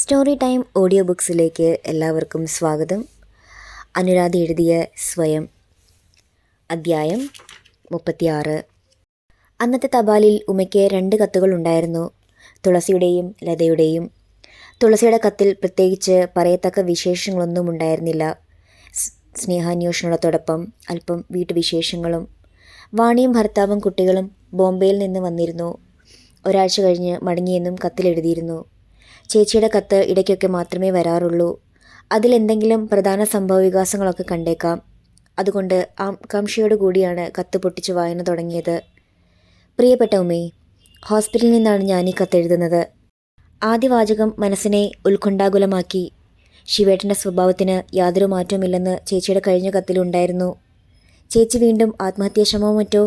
Story time audio ബുക്സിലേക്ക് എല്ലാവർക്കും സ്വാഗതം. അനുരാധ എഴുതിയ സ്വയം അദ്ധ്യായം മുപ്പത്തിയാറ്. അന്നത്തെ തപാലിൽ ഉമയ്ക്ക് രണ്ട് കത്തുകൾ ഉണ്ടായിരുന്നു. തുളസിയുടെയും ലതയുടെയും. തുളസിയുടെ കത്തിൽ പ്രത്യേകിച്ച് പറയത്തക്ക വിശേഷങ്ങളൊന്നും ഉണ്ടായിരുന്നില്ല. സ്നേഹാന്വേഷണത്തോടൊപ്പം അല്പം വീട്ടുവിശേഷങ്ങളും. വാണിയും ഭർത്താവും കുട്ടികളും ബോംബെയിൽ നിന്ന് വന്നിരുന്നു. ഒരാഴ്ച കഴിഞ്ഞ് മടങ്ങിയെന്നും കത്തിലെഴുതിയിരുന്നു ചേച്ചിയുടെ കത്ത് ഇടയ്ക്കൊക്കെ മാത്രമേ വരാറുള്ളൂ. അതിലെന്തെങ്കിലും പ്രധാന സംഭവ വികാസങ്ങളൊക്കെ കണ്ടേക്കാം. അതുകൊണ്ട് ആകാംക്ഷയോട് കൂടിയാണ് കത്ത് പൊട്ടിച്ച് വായന തുടങ്ങിയത്. പ്രിയപ്പെട്ട ഉമ്മേ ഹോസ്പിറ്റലിൽ നിന്നാണ് ഞാൻ ഈ കത്തെഴുതുന്നത് ആദ്യ വാചകം മനസ്സിനെ ഉത്കണ്ഠാകുലമാക്കി. ശിവേട്ടന്റെ സ്വഭാവത്തിന് യാതൊരു മാറ്റവുമില്ലെന്ന് ചേച്ചിയുടെ കഴിഞ്ഞ കത്തിലുണ്ടായിരുന്നു ചേച്ചി വീണ്ടും ആത്മഹത്യാശ്രമമോ മറ്റോ?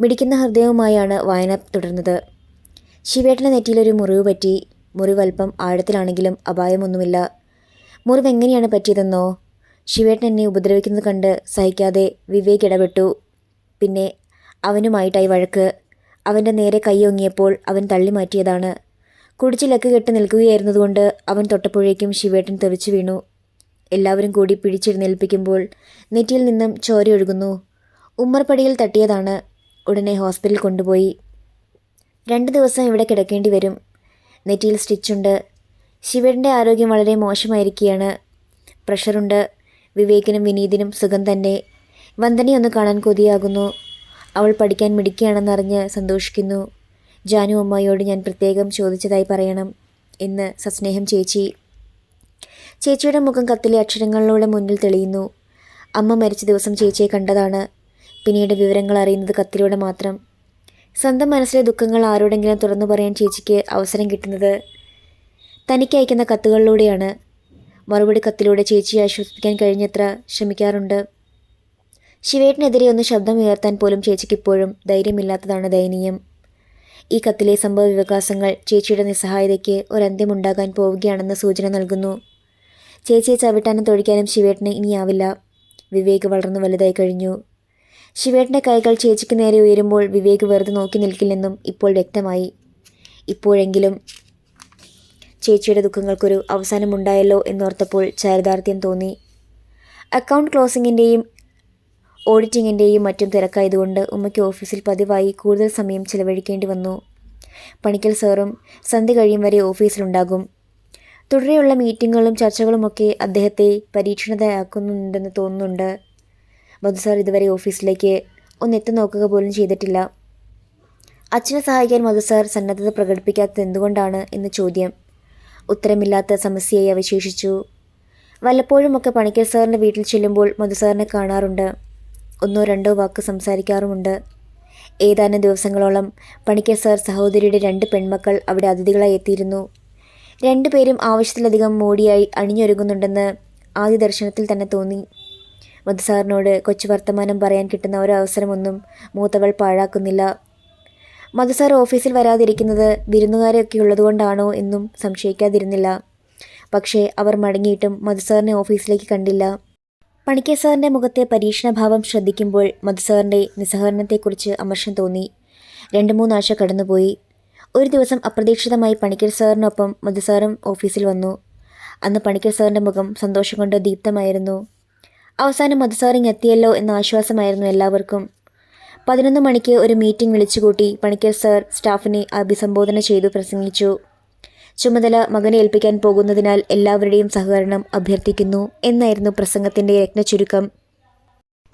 മിടിക്കുന്ന ഹൃദയവുമായാണ് വായന തുടർന്നത്. ശിവേട്ടന്റെ നെറ്റിയിലൊരു മുറിവ് പറ്റി മുറിവ് അല്പം ആഴത്തിലാണെങ്കിലും അപായമൊന്നുമില്ല. മുറിവ് എങ്ങനെയാണ് പറ്റിയതെന്നോ? ശിവേട്ടൻ എന്നെ ഉപദ്രവിക്കുന്നത് കണ്ട് സഹിക്കാതെ വിവേക് ഇടപെട്ടു. പിന്നെ അവനുമായിട്ടായി വഴക്ക്. അവന്റെ നേരെ കൈയൊങ്ങിയപ്പോൾ അവൻ തള്ളി മാറ്റിയതാണ്. കുടിച്ച് ലക്ക് കെട്ട് നിൽക്കുകയായിരുന്നതുകൊണ്ട് അവൻ തൊട്ടപ്പോഴേക്കും ശിവേട്ടൻ തെറിച്ചു വീണു. എല്ലാവരും കൂടി പിടിച്ചെഴുന്നേൽപ്പിക്കുമ്പോൾ നെറ്റിയിൽ നിന്നും ചോരയൊഴുകുന്നു ഉമ്മർപ്പടിയിൽ തട്ടിയതാണ്. ഉടനെ ഹോസ്പിറ്റലിൽ കൊണ്ടുപോയി. രണ്ട് ദിവസം ഇവിടെ കിടക്കേണ്ടി വരും. നെറ്റിയിൽ സ്റ്റിച്ചുണ്ട്. ശിവന്റെ ആരോഗ്യം വളരെ മോശമായിരിക്കുകയാണ്. പ്രഷറുണ്ട്. വിവേകിനും വിനീതിനും സുഖം തന്നെ. വന്ദനയൊന്ന് കാണാൻ കൊതിയാകുന്നു. അവൾ പഠിക്കാൻ മിടിക്കുകയാണെന്നറിഞ്ഞ് സന്തോഷിക്കുന്നു. ജാനു അമ്മയോട് ഞാൻ പ്രത്യേകം ചോദിച്ചതായി പറയണം എന്ന് സസ്നേഹം ചേച്ചി. ചേച്ചിയുടെ മുഖം കത്തിലെ അക്ഷരങ്ങളിലൂടെ മുന്നിൽ തെളിയുന്നു. അമ്മ മരിച്ച ദിവസം ചേച്ചിയെ കണ്ടതാണ്. പിന്നീട് വിവരങ്ങൾ അറിയുന്നത് കത്തിലൂടെ മാത്രം. സ്വന്തം മനസ്സിലെ ദുഃഖങ്ങൾ ആരോടെങ്കിലും തുറന്നു പറയാൻ ചേച്ചിക്ക് അവസരം കിട്ടുന്നത് തനിക്ക് അയക്കുന്ന കത്തുകളിലൂടെയാണ്. മറുപടി കത്തിലൂടെ ചേച്ചിയെ ആശ്വസിപ്പിക്കാൻ കഴിഞ്ഞത്ര ശ്രമിക്കാറുണ്ട്. ശിവേട്ടിനെതിരെ ഒന്ന് ശബ്ദം ഉയർത്താൻ പോലും ചേച്ചിക്ക് ഇപ്പോഴും ധൈര്യമില്ലാത്തതാണ് ദയനീയം. ഈ കത്തിലെ സംഭവ വികാസങ്ങൾ ചേച്ചിയുടെ നിസ്സഹായതയ്ക്ക് ഒരന്ത്യമുണ്ടാകാൻ പോവുകയാണെന്ന സൂചന നൽകുന്നു. ചേച്ചിയെ ചവിട്ടാനും തൊഴിക്കാനും ശിവേട്ടന് ഇനിയാവില്ല. വിവേക് വളർന്നു വലുതായി കഴിഞ്ഞു. ശിവേട്ടന്റെ കൈകൾ ചേച്ചിക്ക് നേരെ ഉയരുമ്പോൾ വിവേക് വെറുതെ നോക്കി നിൽക്കില്ലെന്നും ഇപ്പോൾ വ്യക്തമായി. ഇപ്പോഴെങ്കിലും ചേച്ചിയുടെ ദുഃഖങ്ങൾക്കൊരു അവസാനമുണ്ടായല്ലോ എന്നോർത്തപ്പോൾ ചാരിതാർത്ഥ്യം തോന്നി. അക്കൗണ്ട് ക്ലോസിങ്ങിന്റെയും ഓഡിറ്റിങ്ങിന്റെയും മറ്റും തിരക്കായതുകൊണ്ട് ഉമ്മയ്ക്ക് ഓഫീസിൽ പതിവായി കൂടുതൽ സമയം ചിലവഴിക്കേണ്ടി വന്നു. പണിക്കൽ സാറും സന്ധ്യ കഴിയും വരെ ഓഫീസിലുണ്ടാകും. തുടരെയുള്ള മീറ്റിങ്ങുകളും ചർച്ചകളുമൊക്കെ അദ്ദേഹത്തെ പരീക്ഷണതയാക്കുന്നുണ്ടെന്ന് തോന്നുന്നുണ്ട്. മധു സാർ ഇതുവരെ ഓഫീസിലേക്ക് ഒന്ന് എത്തി നോക്കുക പോലും ചെയ്തിട്ടില്ല. അച്ഛനെ സഹായിക്കാൻ മധു സാർ സന്നദ്ധത പ്രകടിപ്പിക്കാത്തത് എന്തുകൊണ്ടാണ് എന്ന ചോദ്യം. ഉത്തരമില്ലാത്ത സമസ്യയായി അവശേഷിച്ചു. വല്ലപ്പോഴുമൊക്കെ പണിക്കർ സാറിന്റെ വീട്ടിൽ ചെല്ലുമ്പോൾ മധു സാറിനെ കാണാറുണ്ട്. ഒന്നോ രണ്ടോ വാക്ക് സംസാരിക്കാറുമുണ്ട്. ഏതാനും ദിവസങ്ങളോളം പണിക്കർ സാർ സഹോദരിയുടെ രണ്ട് പെൺമക്കൾ അവിടെ അതിഥികളായി എത്തിയിരുന്നു. രണ്ടുപേരും ആവശ്യത്തിലധികം മോടിയായി അണിഞ്ഞൊരുങ്ങുന്നുണ്ടെന്ന് ആദ്യ ദർശനത്തിൽ തന്നെ തോന്നി. മധുസാറിനോട് കൊച്ചു വർത്തമാനം പറയാൻ കിട്ടുന്ന ഒരു അവസരമൊന്നും മൂത്തവൾ പാഴാക്കുന്നില്ല. മധുസാർ ഓഫീസിൽ വരാതിരിക്കുന്നത് വിരുന്നുകാരെയൊക്കെ ഉള്ളതുകൊണ്ടാണോ എന്നും സംശയിക്കാതിരുന്നില്ല. പക്ഷേ അവർ മടങ്ങിയിട്ടും മധുസാറിനെ ഓഫീസിലേക്ക് കണ്ടില്ല. പണിക്കർ സാറിന്റെ മുഖത്തെ പരീക്ഷണഭാവം ശ്രദ്ധിക്കുമ്പോൾ മധുസാറിന്റെ നിസ്സഹകരണത്തെക്കുറിച്ച് അമർഷം തോന്നി. രണ്ട് മൂന്നാഴ്ച കടന്നുപോയി. ഒരു ദിവസം അപ്രതീക്ഷിതമായി പണിക്കർ സാറിനൊപ്പം മധുസാറും ഓഫീസിൽ വന്നു. അന്ന് പണിക്കർ സാറിന്റെ മുഖം സന്തോഷം കൊണ്ട് ദീപ്തമായിരുന്നു. അവസാനം മധുസാറിങ് എത്തിയല്ലോ എന്ന ആശ്വാസമായിരുന്നു എല്ലാവർക്കും. പതിനൊന്ന് മണിക്ക് ഒരു മീറ്റിംഗ് വിളിച്ചുകൂട്ടി പണിക്കർ സാർ സ്റ്റാഫിനെ അഭിസംബോധന ചെയ്തു പ്രസംഗിച്ചു. ചുമതല മകനെ ഏൽപ്പിക്കാൻ പോകുന്നതിനാൽ എല്ലാവരുടെയും സഹകരണം അഭ്യർത്ഥിക്കുന്നു എന്നായിരുന്നു പ്രസംഗത്തിന്റെ രത്നചുരുക്കം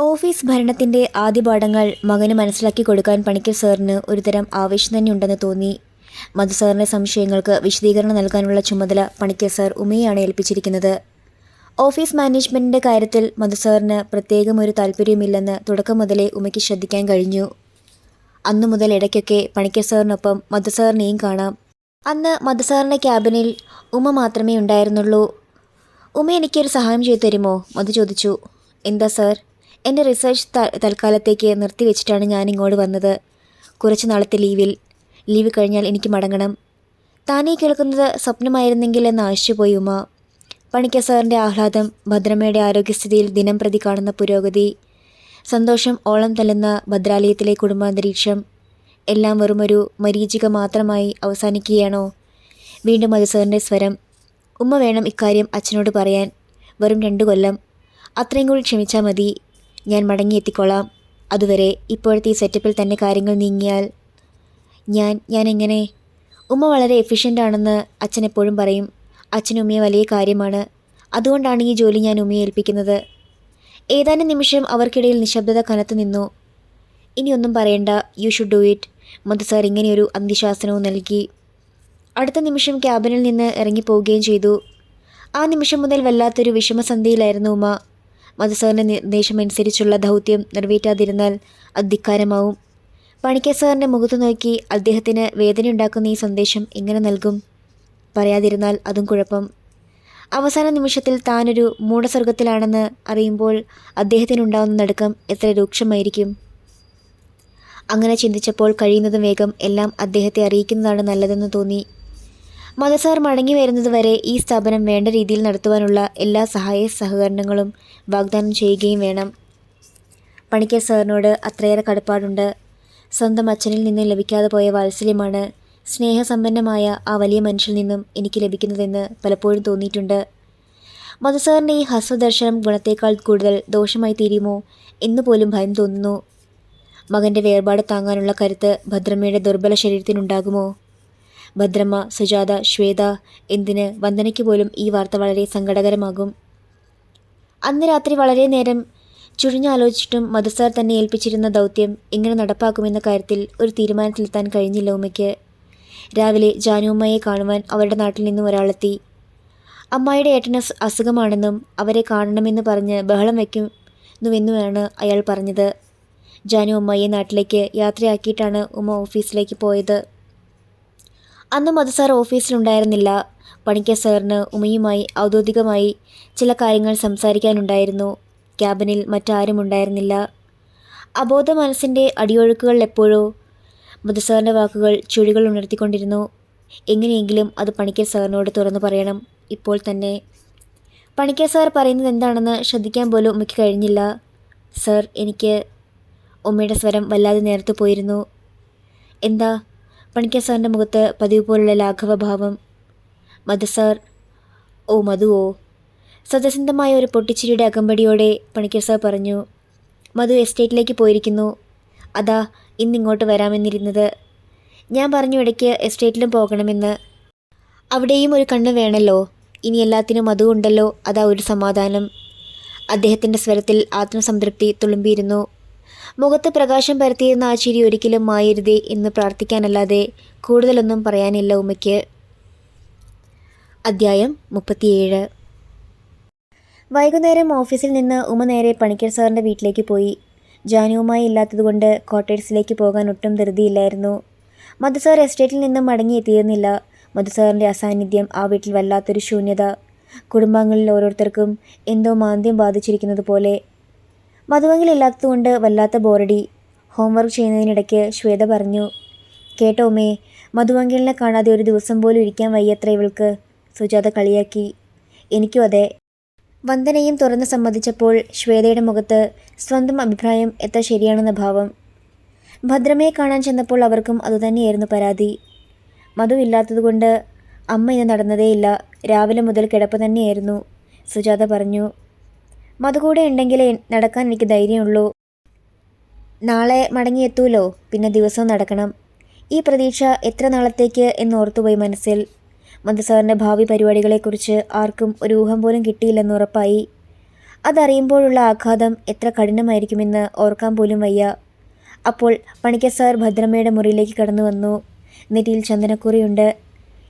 ഓഫീസ് ഭരണത്തിന്റെ ആദ്യ പാഠങ്ങൾ മകന് മനസ്സിലാക്കി കൊടുക്കാൻ പണിക്കർ സാറിന് ഒരുതരം ആവേശം തന്നെ ഉണ്ടെന്ന് തോന്നി. മധു സാറിന്റെ സംശയങ്ങൾക്ക് വിശദീകരണം നൽകാനുള്ള ചുമതല പണിക്കർ സാർ ഉമയാണ് ഏൽപ്പിച്ചിരിക്കുന്നത്. ഓഫീസ് മാനേജ്മെന്റിന്റെ കാര്യത്തിൽ മധുസാറിന് പ്രത്യേകം ഒരു താല്പര്യമില്ലെന്ന് തുടക്കം മുതലേ ഉമയ്ക്ക് ശ്രദ്ധിക്കാൻ കഴിഞ്ഞു. അന്നു മുതൽ ഇടയ്ക്കൊക്കെ പണിക്കർ സാറിനൊപ്പം മധുസാറിനെയും കാണാം. അന്ന് മധുസാറിന്റെ ക്യാബിനിൽ ഉമ മാത്രമേ ഉണ്ടായിരുന്നുള്ളൂ. ഉമ എനിക്കൊരു സഹായം ചെയ്തു തരുമോ? മധു ചോദിച്ചു. എന്താ സാർ? എന്റെ റിസർച്ച് തൽക്കാലത്തേക്ക് നിർത്തിവെച്ചിട്ടാണ് ഞാൻ ഇങ്ങോട്ട് വന്നത്. കുറച്ച് നാളത്തെ ലീവിൽ. ലീവ് കഴിഞ്ഞാൽ എനിക്ക് മടങ്ങണം. താനേ കേൾക്കുന്നത് സ്വപ്നമായിരുന്നെങ്കിൽ എന്ന് ആശിച്ചുപോയി ഉമ. പണിക്ക സാറിന്റെ ആഹ്ലാദം ഭദ്രമ്മയുടെ ആരോഗ്യസ്ഥിതിയിൽ ദിനം പ്രതി കാണുന്ന പുരോഗതി സന്തോഷം ഓളം തല്ലുന്ന ഭദ്രാലയത്തിലെ കുടുംബാന്തരീക്ഷം എല്ലാം വെറുമൊരു മരീചിക മാത്രമായി അവസാനിക്കുകയാണോ? വീണ്ടും അത് സാറിന്റെ സ്വരം. ഉമ്മ വേണം ഇക്കാര്യം അച്ഛനോട് പറയാൻ. വെറും രണ്ട് കൊല്ലം. അത്രയും കൂടി ക്ഷമിച്ചാൽ മതി. ഞാൻ മടങ്ങിയെത്തിക്കൊള്ളാം അതുവരെ ഇപ്പോഴത്തെ ഈ സെറ്റപ്പിൽ തന്നെ കാര്യങ്ങൾ നീങ്ങിയാൽ ഞാൻ ഞാൻ എങ്ങനെ? ഉമ്മ വളരെ എഫിഷ്യന്റ് ആണെന്ന് അച്ഛൻ എപ്പോഴും പറയും. അച്ഛനും ഉമ്മയെ വലിയ കാര്യമാണ്. അതുകൊണ്ടാണ് ഈ ജോലി ഞാൻ ഉമ്മയെ ഏൽപ്പിക്കുന്നത്. ഏതാനും നിമിഷം അവർക്കിടയിൽ നിശബ്ദത കനത്തു നിന്നു. ഇനിയൊന്നും പറയണ്ട. You should do it Madhu sir ഇങ്ങനെയൊരു അന്ത്യശാസനവും നൽകി. അടുത്ത നിമിഷം ക്യാബിനിൽ നിന്ന് ഇറങ്ങിപ്പോവുകയും ചെയ്തു. ആ നിമിഷം മുതൽ വല്ലാത്തൊരു വിഷമസന്ധിയിലായിരുന്നു ഉമ്മ. മധു സാറിന്റെ നിർദ്ദേശമനുസരിച്ചുള്ള ദൗത്യം നിറവേറ്റാതിരുന്നാൽ അത് ധിക്കാരമാവും പണിക്കർ സാറിന്റെ മുഖത്ത് നോക്കി അദ്ദേഹത്തിന് വേദനയുണ്ടാക്കുന്ന ഈ സന്ദേശം എങ്ങനെ നൽകും? പറയാതിരുന്നാൽ അതും കുഴപ്പം. അവസാന നിമിഷത്തിൽ താനൊരു മൂഢസ്വർഗത്തിലാണെന്ന് അറിയുമ്പോൾ അദ്ദേഹത്തിനുണ്ടാവുന്ന നടുക്കം എത്ര രൂക്ഷമായിരിക്കും? അങ്ങനെ ചിന്തിച്ചപ്പോൾ കഴിയുന്നതും വേഗം എല്ലാം അദ്ദേഹത്തെ അറിയിക്കുന്നതാണ് നല്ലതെന്ന് തോന്നി. മതസാർ മടങ്ങി വരുന്നതുവരെ ഈ സ്ഥാപനം വേണ്ട രീതിയിൽ നടത്തുവാനുള്ള എല്ലാ സഹായ സഹകരണങ്ങളും വാഗ്ദാനം ചെയ്യുകയും വേണം. പണിക്കർ സാറിനോട് അത്രയേറെ കടപ്പാടുണ്ട്. സ്വന്തം അച്ഛനിൽ നിന്ന് ലഭിക്കാതെ പോയ വാത്സല്യമാണ് സ്നേഹസമ്പന്നമായ ആ വലിയ മനുഷ്യൽ നിന്നും എനിക്ക് ലഭിക്കുന്നതെന്ന് പലപ്പോഴും തോന്നിയിട്ടുണ്ട്. മധുസാറിന്റെ ഈ ഹസ്വദർശനം ഗുണത്തേക്കാൾ കൂടുതൽ ദോഷമായി തീരുമോ എന്ന് പോലും ഭയം തോന്നുന്നു. മകന്റെ വേർപാട് താങ്ങാനുള്ള കരുത്ത് ഭദ്രമ്മയുടെ ദുർബല ശരീരത്തിനുണ്ടാകുമോ? ഭദ്രമ്മ സുജാത ശ്വേത എന്തിന് വന്ദനയ്ക്ക് പോലും ഈ വാർത്ത വളരെ സങ്കടകരമാകും? അന്ന് രാത്രി വളരെ നേരം ചുഴിഞ്ഞാലോചിച്ചിട്ടും മധുസാർ തന്നെ ഏൽപ്പിച്ചിരുന്ന ദൗത്യം എങ്ങനെ നടപ്പാക്കുമെന്ന കാര്യത്തിൽ ഒരു തീരുമാനത്തിലെത്താൻ കഴിഞ്ഞില്ല ഉമ്മയ്ക്ക്. രാവിലെ ജാനുമ്മയെ കാണുവാൻ അവരുടെ നാട്ടിൽ നിന്നും ഒരാളെത്തി. അമ്മായിയുടെ ഏട്ടന് അസ് അസുഖമാണെന്നും അവരെ കാണണമെന്ന് പറഞ്ഞ് ബഹളം വയ്ക്കുന്നുവെന്നുമാണ് അയാൾ പറഞ്ഞത്. ജാനു അമ്മായിയെ നാട്ടിലേക്ക് യാത്രയാക്കിയിട്ടാണ് ഉമ്മ ഓഫീസിലേക്ക് പോയത്. അന്ന് മധുസാർ ഓഫീസിലുണ്ടായിരുന്നില്ല. പണിക്കർ സാറിന് ഉമ്മയുമായി ഔദ്യോഗികമായി ചില കാര്യങ്ങൾ സംസാരിക്കാനുണ്ടായിരുന്നു. ക്യാബിനിൽ മറ്റാരും ഉണ്ടായിരുന്നില്ല അബോധ മനസ്സിന്റെ അടിയൊഴുക്കുകൾ എപ്പോഴോ മധുസാറിന്റെ വാക്കുകൾ ചുഴികൾ ഉണർത്തിക്കൊണ്ടിരുന്നു. എങ്ങനെയെങ്കിലും അത് പണിക്കർ സാറിനോട് തുറന്നു പറയണം. ഇപ്പോൾ തന്നെ. പണിക്കർ സാർ പറയുന്നത് എന്താണെന്ന് ശ്രദ്ധിക്കാൻ പോലും ഉമ്മയ്ക്ക് കഴിഞ്ഞില്ല. സാർ എനിക്ക് ഉമ്മയുടെ സ്വരം വല്ലാതെ നേർത്തു പോയിരുന്നു. എന്താ? പണിക്കർ സാറിന്റെ മുഖത്ത് പതിവ് പോലുള്ള ലാഘവഭാവം. മധു സാർ ഓ മധുവോ? സത്യസന്ധമായ ഒരു പൊട്ടിച്ചിരിയുടെ അകമ്പടിയോടെ പണിക്കർ സാർ പറഞ്ഞു മധു എസ്റ്റേറ്റിലേക്ക് പോയിരിക്കുന്നു. അതാ ഇന്നിങ്ങോട്ട് വരാമെന്നിരുന്നത്. ഞാൻ പറഞ്ഞു ഇടയ്ക്ക് എസ്റ്റേറ്റിലും പോകണമെന്ന്. അവിടെയും ഒരു കണ്ണ് വേണല്ലോ. ഇനി എല്ലാത്തിനും അതുകൊണ്ടല്ലോ അതാ ഒരു സമാധാനം. അദ്ദേഹത്തിന്റെ സ്വരത്തിൽ ആത്മസംതൃപ്തി തുളുമ്പിയിരുന്നു. മുഖത്ത് പ്രകാശം പരത്തിയിരുന്ന ആ ചിരി ഒരിക്കലും മായരുതേ എന്ന് പ്രാർത്ഥിക്കാനല്ലാതെ കൂടുതലൊന്നും പറയാനില്ല ഉമ്മയ്ക്ക്. അദ്ധ്യായം മുപ്പത്തിയേഴ്. വൈകുന്നേരം ഓഫീസിൽ നിന്ന് ഉമ നേരെ പണിക്കർ സാറിന്റെ വീട്ടിലേക്ക് പോയി. ജാനുവുമായി ഇല്ലാത്തതുകൊണ്ട് ക്വാർട്ടേഴ്സിലേക്ക് പോകാൻ ഒട്ടും ധൃതിയില്ലായിരുന്നു. മധുസാർ എസ്റ്റേറ്റിൽ നിന്നും മടങ്ങിയെത്തിയിരുന്നില്ല. മധുസാറിന്റെ അസാന്നിധ്യം ആ വീട്ടിൽ വല്ലാത്തൊരു ശൂന്യത കുടുംബാംഗങ്ങളിൽ ഓരോരുത്തർക്കും എന്തോ മാന്ദ്യം ബാധിച്ചിരിക്കുന്നത് പോലെ. മധുവെങ്കിലില്ലാത്തതുകൊണ്ട് വല്ലാത്ത ബോറടി ഹോംവർക്ക് ചെയ്യുന്നതിനിടയ്ക്ക് ശ്വേത പറഞ്ഞു കേട്ടോമേ മധുവെങ്കിലിനെ കാണാതെ ഒരു ദിവസം പോലും ഇരിക്കാൻ വയ്യത്ര ഇവൾക്ക് സുജാത കളിയാക്കി. എനിക്കും അതെ വന്ദനയും തുറന്ന് സമ്മതിച്ചപ്പോൾ ശ്വേതയുടെ മുഖത്ത് സ്വന്തം അഭിപ്രായം എത്ര ശരിയാണെന്ന ഭാവം. ഭദ്രമയെ കാണാൻ ചെന്നപ്പോൾ അവർക്കും അതുതന്നെയായിരുന്നു പരാതി. മധു ഇല്ലാത്തതുകൊണ്ട് അമ്മ ഇന്ന് നടന്നതേയില്ല രാവിലെ മുതൽ കിടപ്പ് തന്നെയായിരുന്നു. സുജാത പറഞ്ഞു മധു കൂടെ ഉണ്ടെങ്കിലേ നടക്കാൻ എനിക്ക് ധൈര്യമുള്ളൂ. നാളെ മടങ്ങിയെത്തൂലോ? പിന്നെ ദിവസവും നടക്കണം. ഈ പ്രതീക്ഷ എത്ര നാളത്തേക്ക് എന്നോർത്തുപോയി മനസ്സിൽ. മധുസാറിന്റെ ഭാവി പരിപാടികളെക്കുറിച്ച് ആർക്കും ഒരു ഊഹം പോലും കിട്ടിയില്ലെന്ന് ഉറപ്പായി. അതറിയുമ്പോഴുള്ള ആഘാതം എത്ര കഠിനമായിരിക്കുമെന്ന് ഓർക്കാൻ പോലും വയ്യ. അപ്പോൾ പണിക്കർ സാർ ഭദ്രമ്മയുടെ മുറിയിലേക്ക് കടന്നു വന്നു. നെറ്റിയിൽ ചന്ദനക്കുറിയുണ്ട്.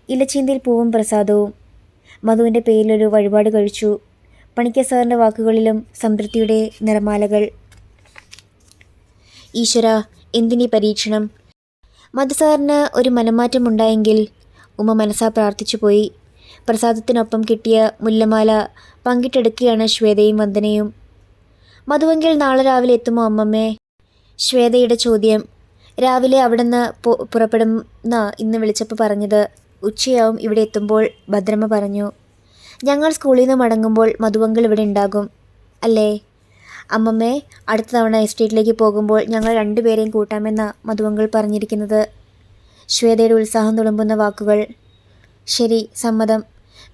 ഇലച്ചീന്തിയിൽ പൂവും പ്രസാദവും. മധുവിന്റെ പേരിലൊരു വഴിപാട് കഴിച്ചു. പണിക്കർ സാറിന്റെ വാക്കുകളിലും സംതൃപ്തിയുടെ നിറമാലകൾ. ഈശ്വര എന്തിനീ പരീക്ഷണം? മധുസാറിന് ഒരു മനംമാറ്റം ഉണ്ടായെങ്കിൽ ഉമ്മ മനസ്സാ പ്രാർത്ഥിച്ചു പോയി. പ്രസാദത്തിനൊപ്പം കിട്ടിയ മുല്ലമാല പങ്കിട്ടെടുക്കുകയാണ് ശ്വേതയും വന്ദനയും. മധുവെങ്കിൽ നാളെ രാവിലെ എത്തുമോ അമ്മമ്മേ? ശ്വേതയുടെ ചോദ്യം. രാവിലെ അവിടുന്ന് പുറപ്പെടുന്ന ഇന്ന് വിളിച്ചപ്പോൾ പറഞ്ഞത് ഉച്ചയാവും ഇവിടെ എത്തുമ്പോൾ ഭദ്രമ്മ പറഞ്ഞു. ഞങ്ങൾ സ്കൂളിൽ നിന്ന് മടങ്ങുമ്പോൾ മധുവെങ്കിൽ ഇവിടെ ഉണ്ടാകും. അല്ലേ? അമ്മമ്മേ അടുത്ത തവണ എസ്റ്റേറ്റിലേക്ക് പോകുമ്പോൾ ഞങ്ങൾ രണ്ടുപേരെയും കൂട്ടാമെന്ന മധുവെങ്കിൽ പറഞ്ഞിരിക്കുന്നത്. ശ്വേതയുടെ ഉത്സാഹം തുളുമ്പുന്ന വാക്കുകൾ. ശരി സമ്മതം.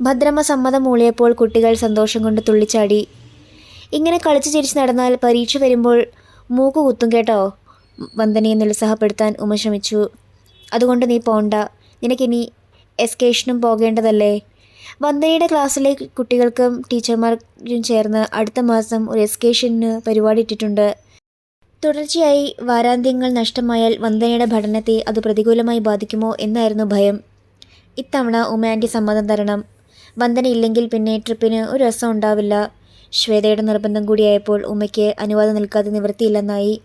ഭദ്രമ്മ സമ്മതം മൂളിയപ്പോൾ കുട്ടികൾ സന്തോഷം കൊണ്ട് തുള്ളിച്ചാടി. ഇങ്ങനെ കളിച്ചു ചിരിച്ച് നടന്നാൽ പരീക്ഷ വരുമ്പോൾ മൂക്ക് കുത്തും കേട്ടോ. വന്ദനയെ നിരുത്സാഹപ്പെടുത്താൻ ഉമ ശ്രമിച്ചു. അതുകൊണ്ട് നീ പോണ്ട. നിനക്കിനി എസ്കേഷനും പോകേണ്ടതല്ലേ? വന്ദനയുടെ ക്ലാസ്സിലെ കുട്ടികൾക്കും ടീച്ചർമാർക്കും ചേർന്ന് അടുത്ത മാസം ഒരു എസ്കേഷന് പരിപാടി ഇട്ടിട്ടുണ്ട്. തുടർച്ചയായി വാരാന്ത്യങ്ങൾ നഷ്ടമായാൽ വന്ദനയുടെ പഠനത്തെ അത് പ്രതികൂലമായി ബാധിക്കുമോ എന്നായിരുന്നു ഭയം. ഇത്തവണ ഉമയാന്റെ സമ്മതം തരണം. വന്ദന ഇല്ലെങ്കിൽ പിന്നെ ട്രിപ്പിന് ഒരു രസം ഉണ്ടാവില്ല. ശ്വേതയുടെ നിർബന്ധം കൂടിയായപ്പോൾ ഉമയ്ക്ക് അനുവാദം നിൽക്കാതെ നിവൃത്തിയില്ലെന്നായി.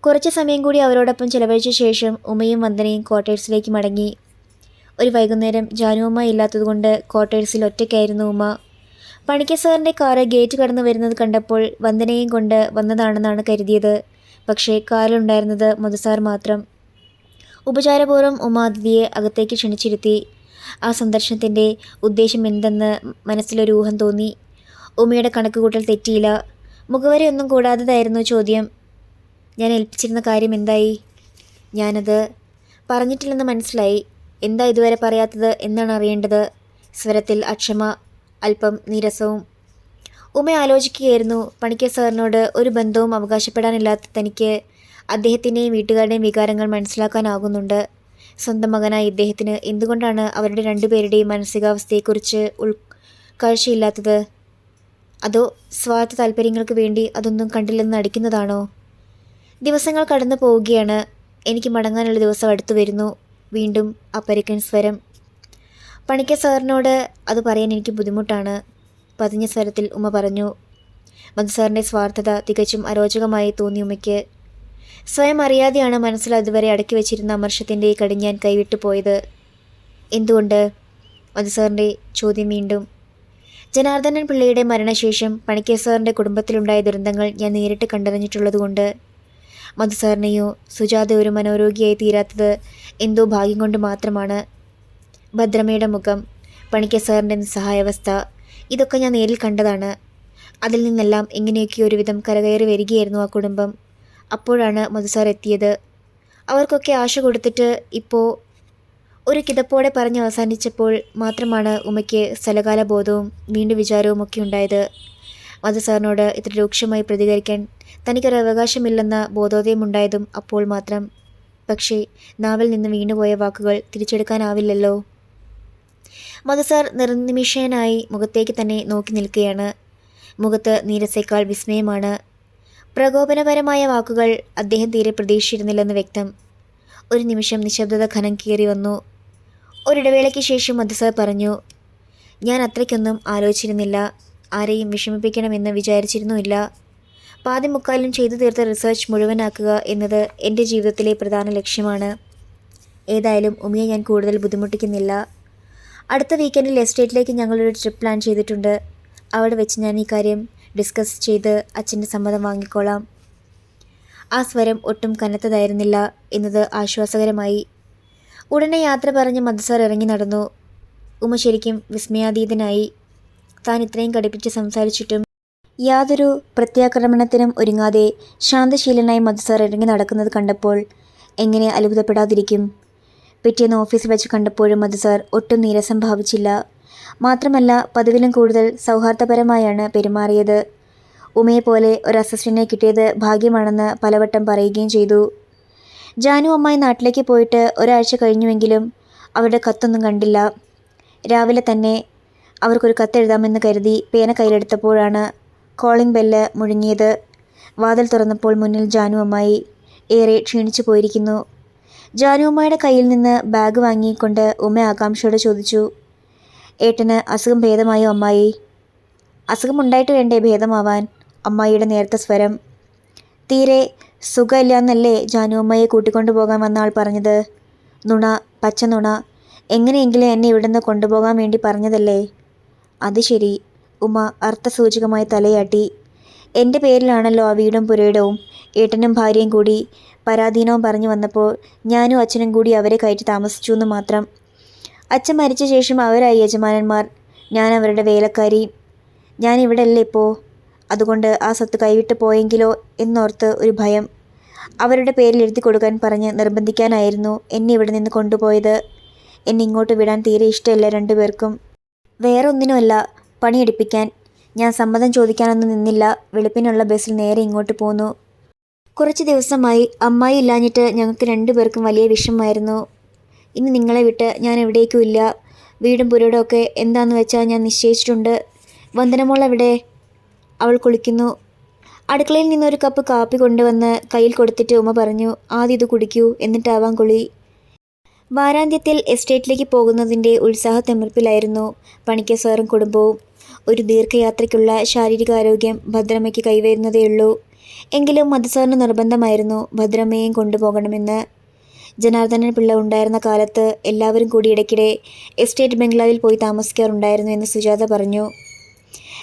കുറച്ച് സമയം കൂടി അവരോടൊപ്പം ചിലവഴിച്ച ശേഷം ഉമയും വന്ദനയും ക്വാർട്ടേഴ്സിലേക്ക് മടങ്ങി. ഒരു വൈകുന്നേരം ജാനുവമ്മ ഇല്ലാത്തതുകൊണ്ട് ക്വാർട്ടേഴ്സിൽ ഒറ്റയ്ക്കായിരുന്നു ഉമ. പണിക്കസാറിന്റെ കാറ് ഗേറ്റ് കടന്നു വരുന്നത് കണ്ടപ്പോൾ വന്ദനയും കൊണ്ട് വന്നതാണെന്നാണ് കരുതിയത്. പക്ഷേ കാറിലുണ്ടായിരുന്നത് മധുസാർ മാത്രം. ഉപചാരപൂർവം ഉമാതിഥിയെ അകത്തേക്ക് ക്ഷണിച്ചിരുത്തി. ആ സന്ദർശനത്തിന്റെ ഉദ്ദേശം എന്തെന്ന് മനസ്സിലൊരു ഊഹം തോന്നി. ഉമയുടെ കണക്കുകൂട്ടൽ തെറ്റിയില്ല. മുഖവരെയൊന്നും കൂടാത്തതായിരുന്നു ചോദ്യം. ഞാൻ ഏൽപ്പിച്ചിരുന്ന കാര്യം എന്തായി? ഞാനത് പറഞ്ഞിട്ടില്ലെന്ന് മനസ്സിലായി. എന്താ ഇതുവരെ പറയാത്തത് എന്നാണ് അറിയേണ്ടത്. സ്വരത്തിൽ അക്ഷമ അല്പം നീരസവും ഉമ ആലോചിക്കുകയായിരുന്നു. പണിക്കർ സാറിനോട് ഒരു ബന്ധവും അവകാശപ്പെടാനില്ലാത്ത തനിക്ക് അദ്ദേഹത്തിന്റെയും വീട്ടുകാരുടെയും വികാരങ്ങൾ മനസ്സിലാക്കാനാകുന്നുണ്ട്. സ്വന്തം മകനായ ഇദ്ദേഹത്തിന് എന്തുകൊണ്ടാണ് അവരുടെ രണ്ടുപേരുടെയും മാനസികാവസ്ഥയെക്കുറിച്ച് ഉൾക്കാഴ്ചയില്ലാത്തത് അതോ സ്വാർത്ഥ താല്പര്യങ്ങൾക്ക് വേണ്ടി അതൊന്നും കണ്ടില്ലെന്ന് നടിക്കുന്നതാണോ? ദിവസങ്ങൾ കടന്നു പോവുകയാണ്. എനിക്ക് മടങ്ങാനുള്ള ദിവസം അടുത്തു വരുന്നു. വീണ്ടും അപ്പരിക്കൻ സ്വരം. പണിക്ക സാറിനോട് അത് പറയാൻ എനിക്ക് ബുദ്ധിമുട്ടാണ്. പതിഞ്ഞ സ്വരത്തിൽ ഉമ്മ പറഞ്ഞു മധു സ്വാർത്ഥത തികച്ചും അരോചകമായി തോന്നി ഉമ്മയ്ക്ക്. സ്വയം അറിയാതെയാണ് മനസ്സിൽ അതുവരെ അടക്കി വെച്ചിരുന്ന അമർഷത്തിന്റെ കടിഞ്ഞാൻ കൈവിട്ടു പോയത്. എന്തുകൊണ്ട്? മധുസാറിന്റെ ചോദ്യം വീണ്ടും. ജനാർദ്ദനൻ പിള്ളയുടെ മരണശേഷം പണിക്കേസാറിന്റെ കുടുംബത്തിലുണ്ടായ ദുരന്തങ്ങൾ ഞാൻ നേരിട്ട് കണ്ടറിഞ്ഞിട്ടുള്ളതുകൊണ്ട്. മധുസാറിനെയോ സുജാത ഒരു മനോരോഗിയായി തീരാത്തത് എന്തോ ഭാഗ്യം കൊണ്ട് മാത്രമാണ്. ഭദ്രമയുടെ മുഖം പണിക്കർ സാറിന്റെ നിസ്സഹായാവസ്ഥ ഇതൊക്കെ ഞാൻ നേരിൽ കണ്ടതാണ്. അതിൽ നിന്നെല്ലാം എങ്ങനെയൊക്കെ ഒരുവിധം കരകയറി വരികയായിരുന്നു ആ കുടുംബം. അപ്പോഴാണ് മധുസാർ എത്തിയത്. അവർക്കൊക്കെ ആശ കൊടുത്തിട്ട് ഇപ്പോൾ ഒരു കിതപ്പോടെ പറഞ്ഞ് അവസാനിച്ചപ്പോൾ മാത്രമാണ് ഉമയ്ക്ക് സ്ഥലകാല ബോധവും വീണ്ടും വിചാരവും ഒക്കെ ഉണ്ടായത് മധുസാറിനോട് ഇത്ര രൂക്ഷമായി പ്രതികരിക്കാൻ തനിക്കൊരു അവകാശമില്ലെന്ന ബോധോദയമുണ്ടായതും അപ്പോൾ മാത്രം. പക്ഷേ നാവിൽ നിന്ന് വീണുപോയ വാക്കുകൾ തിരിച്ചെടുക്കാനാവില്ലല്ലോ. മധുസാർ നിർനിമിഷനായി മുഖത്തേക്ക് തന്നെ നോക്കി നിൽക്കുകയാണ്. മുഖത്ത് നീരസേക്കാൾ വിസ്മയമാണ്. പ്രകോപനപരമായ വാക്കുകൾ അദ്ദേഹം തീരെ പ്രതീക്ഷിച്ചിരുന്നില്ലെന്ന് വ്യക്തം. ഒരു നിമിഷം നിശബ്ദത ഖനം കയറി വന്നു. ഒരിടവേളയ്ക്ക് ശേഷം മധുസാർ പറഞ്ഞു ഞാൻ അത്രയ്ക്കൊന്നും ആലോചിച്ചിരുന്നില്ല. ആരെയും വിഷമിപ്പിക്കണമെന്ന് വിചാരിച്ചിരുന്നുമില്ല. പാതി മുക്കാലും ചെയ്തു തീർത്ത റിസർച്ച് മുഴുവനാക്കുക എന്നത് എന്റെ ജീവിതത്തിലെ പ്രധാന ലക്ഷ്യമാണ്. ഏതായാലും ഉമിയെ ഞാൻ കൂടുതൽ ബുദ്ധിമുട്ടിക്കുന്നില്ല. അടുത്ത വീക്കെൻഡിൽ എസ്റ്റേറ്റിലേക്ക് ഞങ്ങളൊരു ട്രിപ്പ് പ്ലാൻ ചെയ്തിട്ടുണ്ട്. അവിടെ വെച്ച് ഞാൻ ഈ കാര്യം ഡിസ്കസ് ചെയ്ത് അച്ഛന്റെ സമ്മതം വാങ്ങിക്കോളാം. ആ സ്വരം ഒട്ടും കനത്തതായിരുന്നില്ല എന്നത് ആശ്വാസകരമായി. ഉടനെ യാത്ര പറഞ്ഞ് മധുസാർ ഇറങ്ങി നടന്നു. ഉമ ശരിക്കും വിസ്മയാതീതനായി. താൻ ഇത്രയും കടുപ്പിച്ച് സംസാരിച്ചിട്ടും യാതൊരു പ്രത്യാക്രമണത്തിനും ഒരുങ്ങാതെ ശാന്തശീലനായി മധുസാർ ഇറങ്ങി നടക്കുന്നത് കണ്ടപ്പോൾ എങ്ങനെ അത്ഭുതപ്പെടാതിരിക്കും? പിറ്റേന്ന് ഓഫീസിൽ വെച്ച് കണ്ടപ്പോഴും അത് സാർ ഒട്ടും നീരസം ഭാവിച്ചില്ല. മാത്രമല്ല പതിവിലും കൂടുതൽ സൗഹാർദ്ദപരമായാണ് പെരുമാറിയത്. ഉമയെ പോലെ ഒരു അസിസ്റ്റന്റിനെ കിട്ടിയത് ഭാഗ്യമാണെന്ന് പലവട്ടം പറയുകയും ചെയ്തു. ജാനു അമ്മായി നാട്ടിലേക്ക് പോയിട്ട് ഒരാഴ്ച കഴിഞ്ഞുവെങ്കിലും അവരുടെ കത്തൊന്നും കണ്ടില്ല. രാവിലെ തന്നെ അവർക്കൊരു കത്തെഴുതാമെന്ന് കരുതി പേന കയ്യിലെടുത്തപ്പോഴാണ് കോളിംഗ് ബെല്ല് മുഴുങ്ങിയത്. വാതിൽ തുറന്നപ്പോൾ മുന്നിൽ ജാനു അമ്മായി ഏറെ ക്ഷീണിച്ചു പോയിരിക്കുന്നു. ജാനു അമ്മായിയുടെ കയ്യിൽ നിന്ന് ബാഗ് വാങ്ങിക്കൊണ്ട് ഉമ്മ ആകാംക്ഷയോടെ ചോദിച്ചു ഏട്ടന് അസുഖം ഭേദമായോ അമ്മായി? അസുഖമുണ്ടായിട്ട് വേണ്ടേ ഭേദമാവാൻ? അമ്മായിയുടെ നേരത്തെ സ്വരം. തീരെ സുഖമില്ലാന്നല്ലേ ജാനുമ്മയെ കൂട്ടിക്കൊണ്ടു പോകാൻ വന്ന ആൾ പറഞ്ഞത്? നുണ പച്ച നുണ. എങ്ങനെയെങ്കിലും എന്നെ ഇവിടുന്ന് കൊണ്ടുപോകാൻ വേണ്ടി പറഞ്ഞതല്ലേ? അത് ശരി ഉമ അർത്ഥസൂചകമായി തലയാട്ടി. എന്റെ പേരിലാണല്ലോ ആ വീടും പുരയിടവും ഏട്ടനും ഭാര്യയും കൂടി പരാധീനവും പറഞ്ഞു വന്നപ്പോൾ ഞാനും അച്ഛനും കൂടി അവരെ കയറ്റി താമസിച്ചു എന്ന് മാത്രം. അച്ഛൻ മരിച്ച ശേഷം അവരായി യജമാനന്മാർ. ഞാൻ അവരുടെ വേലക്കാരി. ഞാൻ ഇവിടെ അല്ലേ ഇപ്പോൾ അതുകൊണ്ട് ആ സ്വത്ത് കൈവിട്ട് പോയെങ്കിലോ എന്നോർത്ത് ഒരു ഭയം. അവരുടെ പേരിൽ എഴുതി കൊടുക്കാൻ പറഞ്ഞ് നിർബന്ധിക്കാനായിരുന്നു എന്നെ ഇവിടെ നിന്ന് കൊണ്ടുപോയത്. എന്നെ ഇങ്ങോട്ട് വിടാൻ തീരെ ഇഷ്ടമില്ല രണ്ടുപേർക്കും. വേറെ ഒന്നിനുമല്ല പണിയെടുപ്പിക്കാൻ. ഞാൻ സമ്മതം ചോദിക്കാനൊന്നും നിന്നില്ല. വെളുപ്പിനുള്ള ബസ്സിൽ നേരെ ഇങ്ങോട്ട് പോന്നു. കുറച്ച് ദിവസമായി അമ്മായി ഇല്ലാഞ്ഞിട്ട് ഞങ്ങൾക്ക് രണ്ടുപേർക്കും വലിയ വിഷമമായിരുന്നു. ഇനി നിങ്ങളെ വിട്ട് ഞാൻ എവിടേക്കും ഇല്ല. വീടും പുരയിടവും ഒക്കെ എന്താന്ന് വെച്ചാൽ ഞാൻ നിശ്ചയിച്ചിട്ടുണ്ട്. വന്ദനമോൾ എവിടെ? അവൾ കുളിക്കുന്നു. അടുക്കളയിൽ നിന്നൊരു കപ്പ് കാപ്പി കൊണ്ടുവന്ന് കയ്യിൽ കൊടുത്തിട്ട് ഉമ്മ പറഞ്ഞു ആദ്യം ഇത് കുടിക്കൂ എന്നിട്ടാവാം കുളി. വാരാന്ത്യത്തിൽ എസ്റ്റേറ്റിലേക്ക് പോകുന്നതിന്റെ ഉത്സാഹത്തെമിർപ്പിലായിരുന്നു പണിക്ക സാറും കുടുംബവും. ഒരു ദീർഘയാത്രയ്ക്കുള്ള ശാരീരിക ആരോഗ്യം ഭദ്രമ്മയ്ക്ക് കൈവരുന്നതേയുള്ളൂ. എങ്കിലും മധുസാറിന് നിർബന്ധമായിരുന്നു ഭദ്രമ്മയെയും കൊണ്ടുപോകണമെന്ന്. ജനാർദ്ദനൻ പിള്ള ഉണ്ടായിരുന്ന കാലത്ത് എല്ലാവരും കൂടി ഇടയ്ക്കിടെ എസ്റ്റേറ്റ് ബംഗ്ലാവിൽ പോയി താമസിക്കാറുണ്ടായിരുന്നു എന്ന് സുജാത പറഞ്ഞു.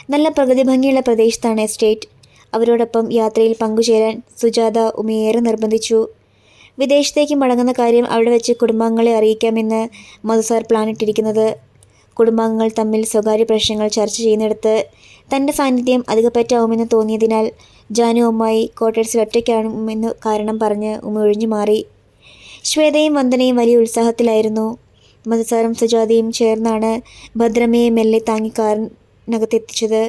നല്ല പ്രകൃതി ഭംഗിയുള്ള പ്രദേശത്താണ് എസ്റ്റേറ്റ്. അവരോടൊപ്പം യാത്രയിൽ പങ്കുചേരാൻ സുജാത ഉമയേറെ നിർബന്ധിച്ചു. വിദേശത്തേക്ക് മടങ്ങുന്ന കാര്യം അവിടെ വെച്ച് കുടുംബാംഗങ്ങളെ അറിയിക്കാമെന്ന് മധുസാർ പ്ലാനിട്ടിരിക്കുന്നത്. കുടുംബാംഗങ്ങൾ തമ്മിൽ സ്വകാര്യ പ്രശ്നങ്ങൾ ചർച്ച ചെയ്യുന്നിടത്ത് തന്റെ സാന്നിധ്യം അധികപ്പറ്റാവുമെന്ന് തോന്നിയതിനാൽ ജാനു അമ്മായി ക്വാർട്ടേഴ്സിൽ ഒറ്റയ്ക്കാണെന്ന് കാരണം പറഞ്ഞ് ഉമ്മ ഒഴിഞ്ഞു മാറി. ശ്വേതയും വന്ദനയും വലിയ ഉത്സാഹത്തിലായിരുന്നു. മതസാരം സുജാതയും ചേർന്നാണ് ഭദ്രമയെ മെല്ലെ താങ്ങി കാറിനകത്തെത്തിച്ചത്.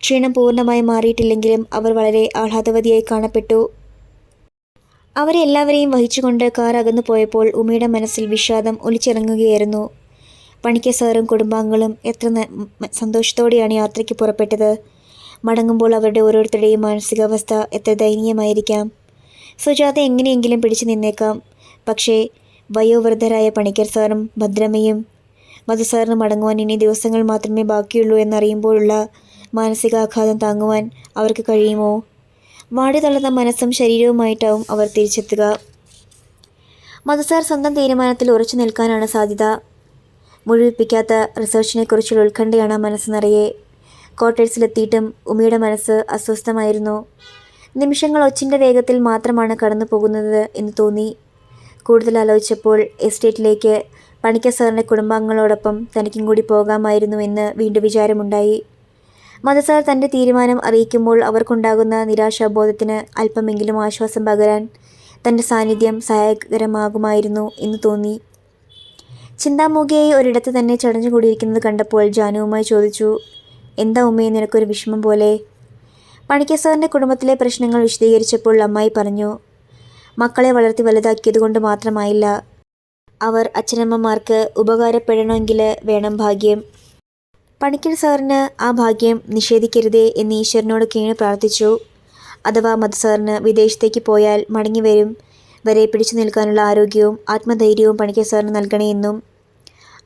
ക്ഷീണം പൂർണമായി മാറിയിട്ടില്ലെങ്കിലും അവർ വളരെ ആഹ്ലാദവതിയായി കാണപ്പെട്ടു. അവരെ എല്ലാവരെയും വഹിച്ചുകൊണ്ട് കാർ അകന്നു പോയപ്പോൾ ഉമയുടെ മനസ്സിൽ വിഷാദം ഒലിച്ചിറങ്ങുകയായിരുന്നു. പണിക്കസാറും കുടുംബാംഗങ്ങളും എത്ര സന്തോഷത്തോടെയാണ് യാത്രയ്ക്ക് പുറപ്പെട്ടത്. മടങ്ങുമ്പോൾ അവരുടെ ഓരോരുത്തരുടെയും മാനസികാവസ്ഥ എത്ര ദയനീയമായിരിക്കാം. സുജാത എങ്ങനെയെങ്കിലും പിടിച്ചു നിന്നേക്കാം. പക്ഷേ വയോവൃദ്ധരായ പണിക്കർ സാറും ഭദ്രമ്മയും മധുസാറിന് മടങ്ങുവാൻ ഇനി ദിവസങ്ങൾ മാത്രമേ ബാക്കിയുള്ളൂ എന്നറിയുമ്പോഴുള്ള മാനസികാഘാതം താങ്ങുവാൻ അവർക്ക് കഴിയുമോ? വാടി തളർന്ന മനസ്സും ശരീരവുമായിട്ടാവും അവർ തിരിച്ചെത്തുക. മധുസാർ സ്വന്തം തീരുമാനത്തിൽ ഉറച്ചു നിൽക്കാനാണ് സാധ്യത. മുഴുവിപ്പിക്കാത്ത റിസർച്ചിനെക്കുറിച്ചുള്ള ഉത്കണ്ഠയാണ് മനസ്സ് നിറയെ. ക്വാർട്ടേഴ്സിലെത്തിയിട്ടും ഉമിയുടെ മനസ്സ് അസ്വസ്ഥമായിരുന്നു. നിമിഷങ്ങൾ ഒച്ചിന്റെ വേഗത്തിൽ മാത്രമാണ് കടന്നു പോകുന്നത് എന്ന് തോന്നി. കൂടുതൽ ആലോചിച്ചപ്പോൾ എസ്റ്റേറ്റിലേക്ക് പണിക്ക സാറിന്റെ കുടുംബാംഗങ്ങളോടൊപ്പം തനിക്കും കൂടി പോകാമായിരുന്നു എന്ന് വീണ്ടും വിചാരമുണ്ടായി. മതസാർ തന്റെ തീരുമാനം അറിയിക്കുമ്പോൾ അവർക്കുണ്ടാകുന്ന നിരാശാബോധത്തിന് അല്പമെങ്കിലും ആശ്വാസം പകരാൻ തന്റെ സാന്നിധ്യം സഹായകരമാകുമായിരുന്നു എന്ന് തോന്നി. ചിന്താമുഖിയായി ഒരിടത്ത് തന്നെ ചടഞ്ഞു കൂടിയിരിക്കുന്നത് കണ്ടപ്പോൾ ജാനുവുമായി ചോദിച്ചു എന്താ ഉമ്മയെ നിനക്കൊരു വിഷമം പോലെ? പണിക്കർ സാറിന്റെ കുടുംബത്തിലെ പ്രശ്നങ്ങൾ വിശദീകരിച്ചപ്പോൾ അമ്മായി പറഞ്ഞു മക്കളെ വളർത്തി വലുതാക്കിയതുകൊണ്ട് മാത്രമായില്ല. അവർ അച്ഛനമ്മമാർക്ക് ഉപകാരപ്പെടണമെങ്കിൽ വേണം ഭാഗ്യം. പണിക്കൽ സാറിന് ആ ഭാഗ്യം നിഷേധിക്കരുതേ എന്ന് ഈശ്വരനോട് കീഴ് പ്രാർത്ഥിച്ചു. അഥവാ മധു സാറിന് വിദേശത്തേക്ക് പോയാൽ മടങ്ങി വരും. വരെ പിടിച്ചു നിൽക്കാനുള്ള ആരോഗ്യവും ആത്മധൈര്യവും പണിക്കൽ സാറിന് നൽകണേ എന്നും.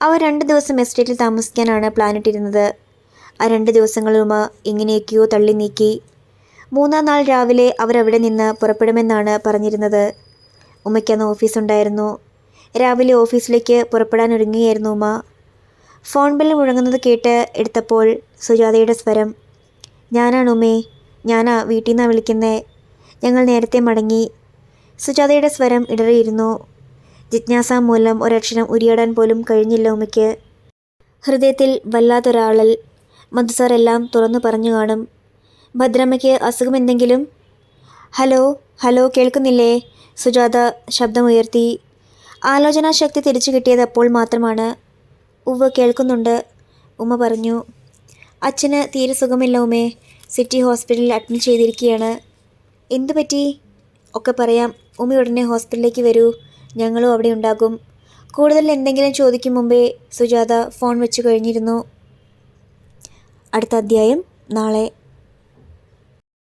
അവർ രണ്ട് ദിവസം എസ്റ്റേറ്റിൽ താമസിക്കാനാണ് പ്ലാനിട്ടിരുന്നത് ആ രണ്ട് ദിവസങ്ങളും എങ്ങനെയൊക്കെയോ തള്ളി നീക്കി. മൂന്നാം നാൾ രാവിലെ അവരവിടെ നിന്ന് പുറപ്പെടുമെന്നാണ് പറഞ്ഞിരുന്നത്. ഉമ്മയ്ക്കന്ന് ഓഫീസുണ്ടായിരുന്നു. രാവിലെ ഓഫീസിലേക്ക് പുറപ്പെടാൻ ഒരുങ്ങുകയായിരുന്നു ഉമ്മ. ഫോൺ ബിൽ മുഴങ്ങുന്നത് കേട്ട് എടുത്തപ്പോൾ സുജാതയുടെ സ്വരം ഞാനാണ് ഉമ്മേ ഞാനാ വീട്ടിൽ നിന്നാണ് വിളിക്കുന്നത് ഞങ്ങൾ നേരത്തെ മടങ്ങി. സുജാതയുടെ സ്വരം ഇടറിയിരുന്നു. ജിജ്ഞാസ മൂലം ഒരക്ഷരം ഉരിയാടാൻ പോലും കഴിഞ്ഞില്ല ഉമ്മയ്ക്ക്. ഹൃദയത്തിൽ വല്ലാത്തൊരാളൽ എല്ലാം തുറന്നു പറഞ്ഞു കാണും. ഭദ്രമ്മയ്ക്ക് അസുഖം എന്തെങ്കിലും ഹലോ ഹലോ കേൾക്കുന്നില്ലേ? സുജാത ശബ്ദമുയർത്തി. ആലോചനാശക്തി തിരിച്ചു കിട്ടിയത് അപ്പോൾ മാത്രമാണ്. ഉവ്വ് കേൾക്കുന്നുണ്ട് ഉമ്മ പറഞ്ഞു. അച്ഛന് തീരെ സുഖമില്ല ഉമ്മേ. സിറ്റി ഹോസ്പിറ്റലിൽ അഡ്മിറ്റ് ചെയ്തിരിക്കുകയാണ്. എന്തു പറ്റി? ഒക്കെ പറയാം. ഉമ്മ ഉടനെ ഹോസ്പിറ്റലിലേക്ക് വരൂ. ഞങ്ങളും അവിടെ ഉണ്ടാകും. കൂടുതൽ എന്തെങ്കിലും ചോദിക്കും മുമ്പേ സുജാത ഫോൺ വെച്ച് കഴിഞ്ഞിരുന്നു. അടുത്ത അധ്യായം നാളെ